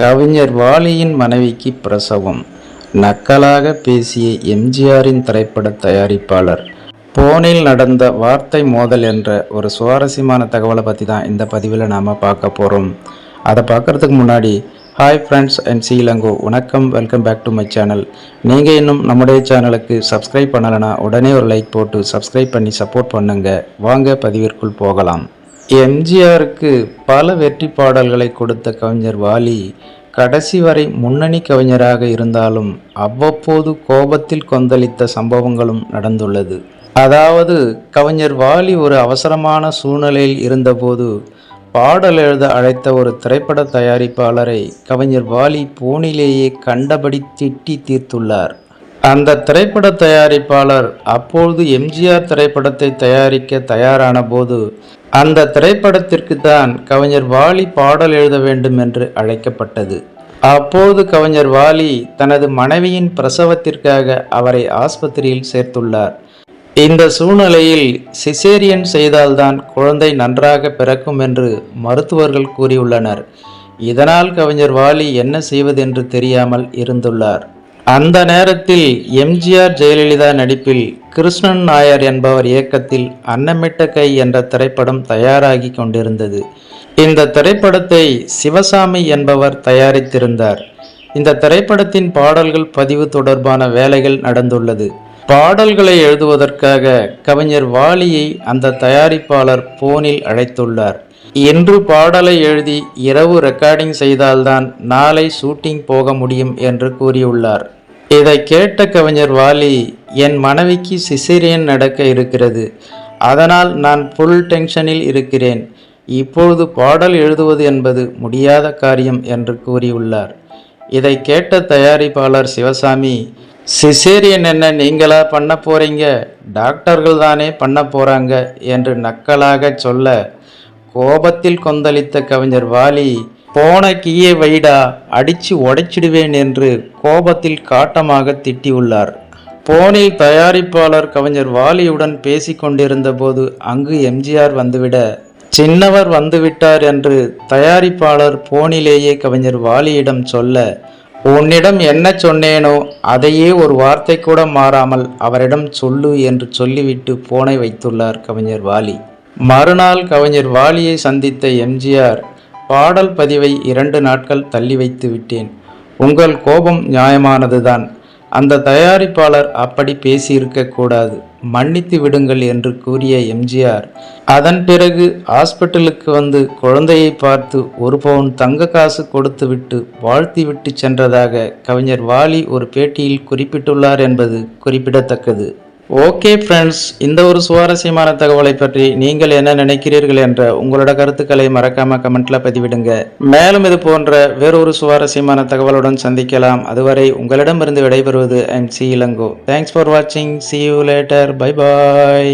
கவிஞர் வாலியின் மனைவிக்கு பிரசவம். நக்கலாக பேசிய எம்ஜிஆரின் திரைப்பட தயாரிப்பாளர். போனில் நடந்த வார்த்தை மோதல் என்ற ஒரு சுவாரஸ்யமான தகவலை பற்றி தான் இந்த பதிவில் நாம் பார்க்க போகிறோம் அதை பார்க்குறதுக்கு முன்னாடி ஹாய் ஃப்ரெண்ட்ஸ் அண்ட் இளங்கோ வணக்கம் welcome back to my channel நீங்கள் இன்னும் நம்முடைய சேனலுக்கு சப்ஸ்கிரைப் பண்ணலைன்னா உடனே ஒரு லைக் போட்டு சப்ஸ்கிரைப் பண்ணி சப்போர்ட் பண்ணுங்கள் வாங்க பதிவிற்குள் போகலாம். எம்ஜிஆருக்கு பல வெற்றி பாடல்களை கொடுத்த கவிஞர் வாலி கடைசி வரை முன்னணி கவிஞராக இருந்தாலும் அவ்வப்போது கோபத்தில் கொந்தளித்த சம்பவங்களும் நடந்துள்ளது. அதாவது கவிஞர் வாலி ஒரு அவசரமான சூழ்நிலையில் இருந்தபோது பாடல் எழுத அழைத்த ஒரு திரைப்பட தயாரிப்பாளரை கவிஞர் வாலி போனிலேயே கண்டபடி திட்டி தீர்த்துள்ளார். அந்த திரைப்பட தயாரிப்பாளர் அப்பொழுது எம்ஜிஆர் திரைப்படத்தை தயாரிக்க தயாரான போது அந்த திரைப்படத்திற்கு தான் கவிஞர் வாலி பாடல் எழுத வேண்டும் என்று அழைக்கப்பட்டது. அப்போது கவிஞர் வாலி தனது மனைவியின் பிரசவத்திற்காக அவரை ஆஸ்பத்திரியில் சேர்த்துள்ளார். இந்த சூழ்நிலையில் சிசேரியன் செய்தால்தான் குழந்தை நன்றாக பிறக்கும் என்று மருத்துவர்கள் கூறியுள்ளனர். இதனால் கவிஞர் வாலி என்ன செய்வதென்று தெரியாமல் இருந்துள்ளார். அந்த நேரத்தில் எம்ஜிஆர் ஜெயலலிதா நடிப்பில் கிருஷ்ணன் நாயர் என்பவர் இயக்கத்தில் அன்னமிட்ட கை என்ற திரைப்படம் தயாராகி கொண்டிருந்தது. இந்த திரைப்படத்தை சிவசாமி என்பவர் தயாரித்திருந்தார். இந்த திரைப்படத்தின் பாடல்கள் பதிவு தொடர்பான வேலைகள் நடந்துள்ளது. பாடல்களை எழுதுவதற்காக கவிஞர் வாலியை அந்த தயாரிப்பாளர் போனில் அழைத்துள்ளார். இன்று பாடலை எழுதி இரவு ரெக்கார்டிங் செய்தால்தான் நாளை ஷூட்டிங் போக முடியும் என்று கூறியுள்ளார். இதை கேட்ட கவிஞர் வாலி என் மனைவிக்கு சிசேரியன் நடக்க இருக்கிறது. அதனால் நான் ஃபுல் டென்ஷனில் இருக்கிறேன். இப்பொழுது பாடல் எழுதுவது என்பது முடியாத காரியம் என்று கூறியுள்ளார். இதை கேட்ட தயாரிப்பாளர் சிவசாமி சிசேரியன் என்ன நீங்களா பண்ண போறீங்க? டாக்டர்கள் தானே பண்ண போறாங்க என்று நக்கலாக சொல்ல கோபத்தில் கொந்தளித்த கவிஞர் வாலி போன கீயை வைடா அடிச்சு உடைச்சிடுவேன் என்று கோபத்தில் காட்டமாக திட்டியுள்ளார். போனில் தயாரிப்பாளர் கவிஞர் வாலியுடன் பேசிக் கொண்டிருந்த போது அங்கு எம்ஜிஆர் வந்துவிட சின்னவர் வந்துவிட்டார் என்று தயாரிப்பாளர் போனிலேயே கவிஞர் வாலியிடம் சொல்ல உன்னிடம் என்ன சொன்னேனோ அதையே ஒரு வார்த்தை கூட மாறாமல் அவரிடம் சொல்லு என்று சொல்லிவிட்டு போனை வைத்துள்ளார் கவிஞர் வாலி. மறுநாள் கவிஞர் வாலியை சந்தித்த எம்ஜிஆர் பாடல் பதிவை இரண்டு நாட்கள் தள்ளி வைத்து விட்டேன். உங்கள் கோபம் நியாயமானதுதான். அந்த தயாரிப்பாளர் அப்படி பேசியிருக்க கூடாது. மன்னித்து விடுங்கள் என்று கூறிய எம்ஜிஆர் அதன் பிறகு ஹாஸ்பிட்டலுக்கு வந்து குழந்தையை பார்த்து ஒரு பவுன் தங்க காசு கொடுத்துவிட்டு வாழ்த்திவிட்டு சென்றதாக கவிஞர் வாலி ஒரு பேட்டியில் குறிப்பிட்டுள்ளார் என்பது குறிப்பிடத்தக்கது. ஓகே ஃப்ரெண்ட்ஸ் இந்த ஒரு சுவாரஸ்யமான தகவலை பற்றி நீங்கள் என்ன நினைக்கிறீர்கள் என்ற உங்களோட கருத்துக்களை மறக்காம கமெண்ட்ல பதிவிடுங்க. மேலும் இது போன்ற வேறொரு சுவாரஸ்யமான தகவலுடன் சந்திக்கலாம். அதுவரை உங்களிடமிருந்து விடைபெறுவது I'm C Ilango. Thanks for வாட்சிங் see you later bye bye